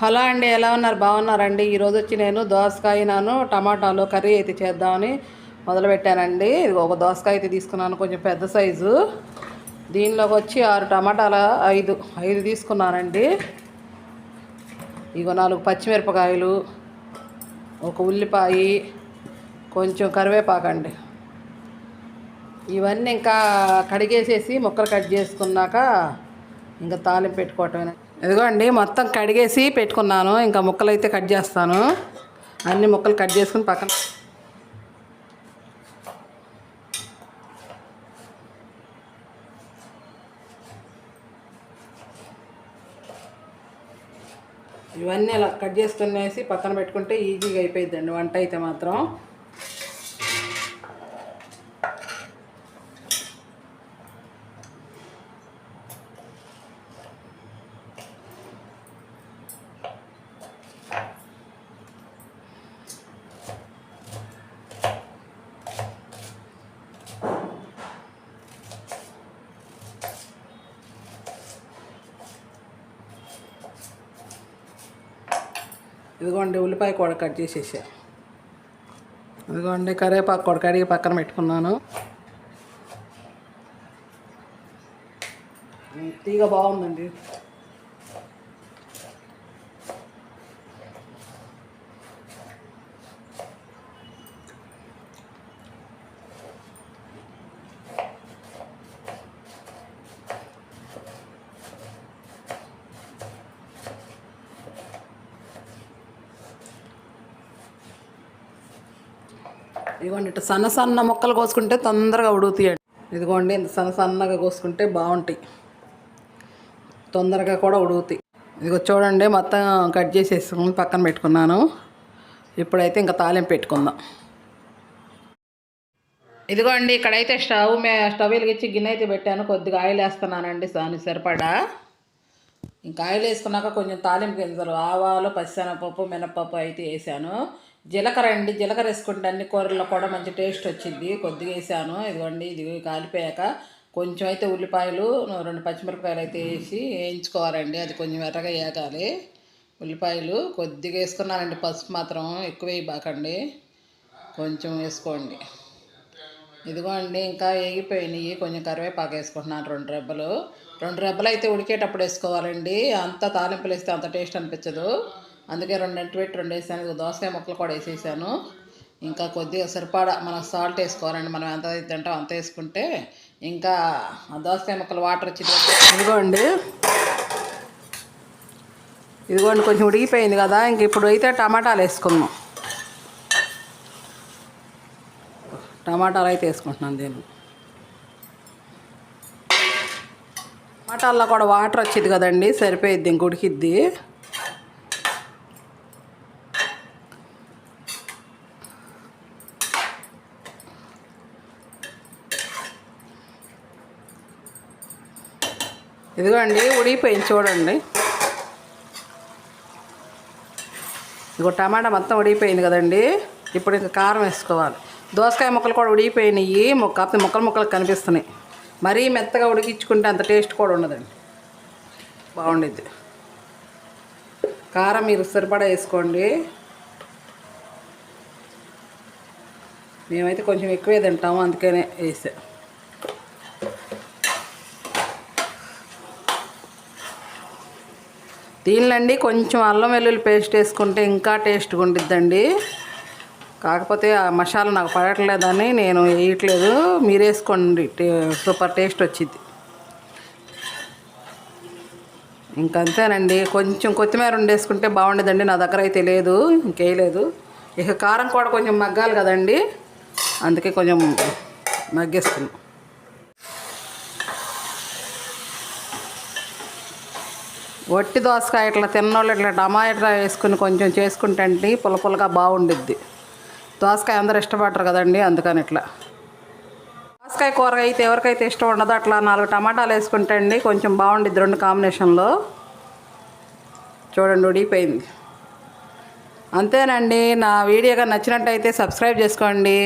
Hello అండి ఎలా ఉన్నారు? బాగున్నారండి? ఈరోజు వచ్చి నేను దోసకాయ నాను టమాటాలు కర్రీ అయితే చేద్దామని మొదలుపెట్టానండి. ఇది ఒక దోసకాయ అయితే తీసుకున్నాను కొంచెం పెద్ద సైజు. దీనిలోకి వచ్చి ఆరు టమాటాల ఐదు ఐదు తీసుకున్నానండి. ఇగో నాలుగు పచ్చిమిరపకాయలు ఒక ఉల్లిపాయ కొంచెం కరివేపాకండి. ఇవన్నీ ఇంకా కడిగేసేసి ముక్కలు కట్ చేసుకున్నాక ఇంకా తాలింపు ఇదిగోండి మొత్తం కడిగేసి పెట్టుకున్నాను. ఇంకా ముక్కలు అయితే కట్ చేస్తాను. అన్ని ముక్కలు కట్ చేసుకుని పక్కన ఇవన్నీ అలా కట్ చేసుకునేసి పక్కన పెట్టుకుంటే ఈజీగా అయిపోయిద్దండి వంట అయితే మాత్రం. ఇదిగోండి ఉల్లిపాయ కూడా కట్ చేసేసా ఇదిగోండి కరివేపాకు కూడా కడిగి పక్కన పెట్టుకున్నాను తీగ బాగుందండి ఇదిగోండి ఇట్లా సన్న సన్న ముక్కలు కోసుకుంటే తొందరగా ఉడుగుతాయండి ఇదిగోండి ఇంత సన్న సన్నగా కోసుకుంటే బాగుంటాయి. తొందరగా కూడా ఉడుగుతాయి ఇదిగో చూడండి మొత్తం కట్ చేసేసుకుని పక్కన పెట్టుకున్నాను. ఇప్పుడైతే ఇంకా తాలింపు పెట్టుకుందాం. ఇదిగోండి ఇక్కడైతే స్టవ్ మే స్టవ్ వెలిగించి గిన్నె అయితే పెట్టాను. కొద్దిగా ఆయిల్ వేస్తున్నానండి దానికి సరిపడా. ఇంకా ఆయిల్ వేసుకున్నాక కొంచెం తాలింపు గింజలు ఆవాలు పచ్చిశనగపప్పు మినపప్పు అయితే వేసాను. జీలకర్ర అండి జీలకర్ర వేసుకుంటే అన్ని కూరల్లో కూడా మంచి టేస్ట్ వచ్చింది కొద్దిగా వేసాను. ఇదిగోండి ఇది కాలిపోయాక కొంచెం అయితే ఉల్లిపాయలు రెండు పచ్చిమిరపకాయలు అయితే వేసి వేయించుకోవాలండి. అది కొంచెం ఎర్రగా వేగాలి ఉల్లిపాయలు కొద్దిగా వేసుకున్నానండి పసుపు మాత్రం ఎక్కువ వేయబాకండి. కొంచెం వేసుకోండి. ఇదిగోండి ఇంకా వేగిపోయినాయి కొంచెం కరివేపాకు వేసుకుంటున్నాను రెండు రెబ్బలు. రెండు రెబ్బలు అయితే ఉడికేటప్పుడు వేసుకోవాలండి. అంత తాలింపులు వేస్తే అంత టేస్ట్ అనిపించదు. అందుకే రెండింటి పెట్టి రెండు వేసాను. దోసకాయ ముక్కలు కూడా వేసేసాను. ఇంకా కొద్దిగా సరిపడా మనం సాల్ట్ వేసుకోవాలండి. మనం ఎంత తింటాం అంత వేసుకుంటే. ఇంకా ఆ దోసకాయ ముక్కలు వాటర్ వచ్చి ఇదిగోండి. ఇదిగోండి కొంచెం ఉడిగిపోయింది కదా. ఇంక ఇప్పుడు అయితే టమాటాలు వేసుకుందాం. టమాటాలు అయితే వేసుకుంటున్నాను దీన్ని టమాటాల్లో కూడా వాటర్ వచ్చింది కదండి సరిపోయిద్ది ఇంకుడికిద్ది ఇదిగోండి ఉడిగిపోయింది చూడండి. ఇదిగో టమాటా మొత్తం ఉడిగిపోయింది కదండి ఇప్పుడు ఇంకా కారం వేసుకోవాలి. దోసకాయ ముక్కలు కూడా ఉడిగిపోయినాయి కాకపోతే ముక్కలు ముక్కలు కనిపిస్తున్నాయి. మరీ మెత్తగా ఉడికించుకుంటే అంత టేస్ట్ కూడా ఉండదండి. బాగుండిద్ది. కారం మీరు సరిపడా వేసుకోండి. మేమైతే కొంచెం ఎక్కువే తింటాము అందుకనే వేసా. దీనిలో కొంచెం అల్లం వెల్లుల్లి పేస్ట్ వేసుకుంటే ఇంకా టేస్ట్గా ఉండిద్దండి. కాకపోతే ఆ మసాలా నాకు పడట్లేదని నేను వేయట్లేదు. మీరేసుకోండి. సూపర్ టేస్ట్ వచ్చింది. ఇంకంతేనండి. కొంచెం కొత్తిమీర ఉండేసుకుంటే బాగుండేదండి. నా దగ్గర అయితే లేదు. ఇంకేయలేదు. ఇక కారం కూడా కొంచెం మగ్గాలి కదండి. అందుకే కొంచెం మగ్గేస్తున్నాం వట్టి దోసకాయ ఇట్లా తిన్నోళ్ళు ఇట్లా టమాటా వేసుకుని కొంచెం చేసుకుంటే పుల్ల పుల్లగా బాగుండిద్ది. దోసకాయ అందరు ఇష్టపడరు కదండి అందుకని ఇట్లా. దోసకాయ కూర అయితే ఎవరికైతే ఇష్టం ఉండదో అట్లా నాలుగు టమాటాలు వేసుకుంటే అండి కొంచెం బాగుండిద్ది రెండు కాంబినేషన్లో. చూడండి ఉడిగిపోయింది అంతేనండి నా వీడియోగా నచ్చినట్టయితే సబ్స్క్రైబ్ చేసుకోండి.